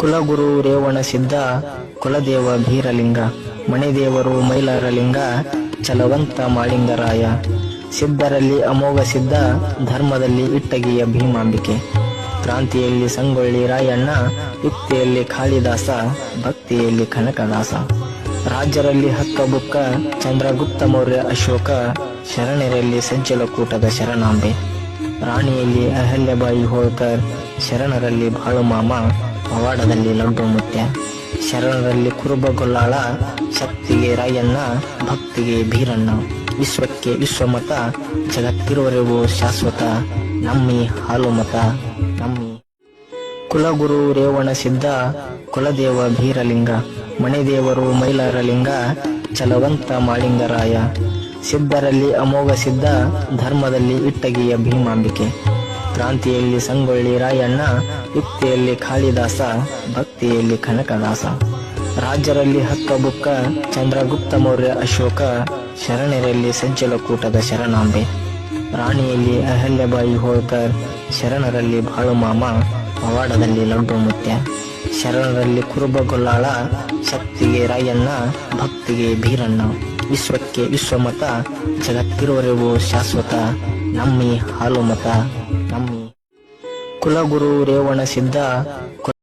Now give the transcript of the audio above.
ಕುಲಗುರು ರೇವಣ ಸಿದ್ಧ, ಕುಲದೇವ ಭೀರಲಿಂಗ, ಮಣಿದೇವರು ಮೈಲಾರಲಿಂಗ, ಚಲವಂತ ಮಾಳಿಂಗರಾಯ. ಸಿದ್ಧರಲ್ಲಿ ಅಮೋಘ ಸಿದ್ಧ, ಧರ್ಮದಲ್ಲಿ ಇಟ್ಟಗಿಯ ಭೀಮಾಂಬಿಕೆ. ಕ್ರಾಂತಿಯಲ್ಲಿ ಸಂಗೊಳ್ಳಿ ರಾಯಣ್ಣ, ಯುಕ್ತಿಯಲ್ಲಿ ಕಾಳಿದಾಸ, ಭಕ್ತಿಯಲ್ಲಿ ಕನಕದಾಸ. ರಾಜ್ಯರಲ್ಲಿ ಹಕ್ಕಬುಕ್ಕ, ಚಂದ್ರಗುಪ್ತ ಮೌರ್ಯ ಅಶೋಕ, ಶರಣರಲ್ಲಿ ಸಂಚಲಕೂಟದ ಶರಣಾಂಬೆ. ರಾಣಿಯಲ್ಲಿ ಅಹಲ್ಯಬಾಯಿ ಹೋಳ್ಕರ್, ಶರಣರಲ್ಲಿ ಬಾಳುಮಾಮ ಪವಾಡದಲ್ಲಿ ಲಡ್ಡು ಮುತ್ಯ, ಶರಣರಲ್ಲಿ ಕುರುಬಗೊಲ್ಲಾಳ ಶಕ್ತಿಗೆ ರಾಯಣ್ಣ, ಭಕ್ತಿಗೆ ಭೀರಣ್ಣ. ವಿಶ್ವಕ್ಕೆ ವಿಶ್ವಮತ ಜಗತ್ತಿರುವರೆಗೂ ಶಾಶ್ವತ. ನಮ್ಮಿ ಹಾಲು ಮತ ನಮ್ಮಿ. ಕುಲಗುರು ರೇವಣ ಸಿದ್ಧ, ಕುಲದೇವ ಭೀರಲಿಂಗ. ಮಣಿದೇವರು ಮೈಲಾರಲಿಂಗ, ಚಲವಂತ ಮಾಳಿಂಗರಾಯ. ಸಿದ್ಧರಲ್ಲಿ ಅಮೋಘ ಸಿದ್ಧ, ಧರ್ಮದಲ್ಲಿ ಇಟ್ಟಗಿಯ ಭೀಮಾಂಬಿಕೆ. ಕ್ರಾಂತಿಯಲ್ಲಿ ಸಂಗೊಳ್ಳಿ ರಾಯಣ್ಣ, ಯುಕ್ತಿಯಲ್ಲಿ ಕಾಳಿದಾಸ, ಭಕ್ತಿಯಲ್ಲಿ ಕನಕದಾಸ. ರಾಜ್ಯರಲ್ಲಿ ಹಕ್ಕಬುಕ್ಕ, ಚಂದ್ರಗುಪ್ತ ಮೌರ್ಯ ಅಶೋಕ, ಶರಣರಲ್ಲಿ ಸಂಚಲಕೂಟದ ಶರಣಾಂಬೆ. ರಾಣಿಯಲ್ಲಿ ಅಹಲ್ಯಬಾಯಿ ಹೋಳ್ಕರ್, ಶರಣರಲ್ಲಿ ಬಾಳುಮಾಮ, ಪವಾಡದಲ್ಲಿ ಲಡ್ಡು ಮುತ್ಯ ಶರಣರಲ್ಲಿ ಕುರುಬಗೊಲ್ಲಾಳ ಶಕ್ತಿಗೆ ರಾಯಣ್ಣ, ಭಕ್ತಿಗೆ ಭೀರಣ್ಣ ವಿಶ್ವಕ್ಕೆ ವಿಶ್ವಮತ ಜಗತ್ತಿರುವರೆಗೂ ಶಾಶ್ವತ ನಮ್ಮಿ ಹಾಲು ಮತ ನಮ್ಮಿ ಕುಲಗುರು ರೇವಣ ಸಿದ್ಧ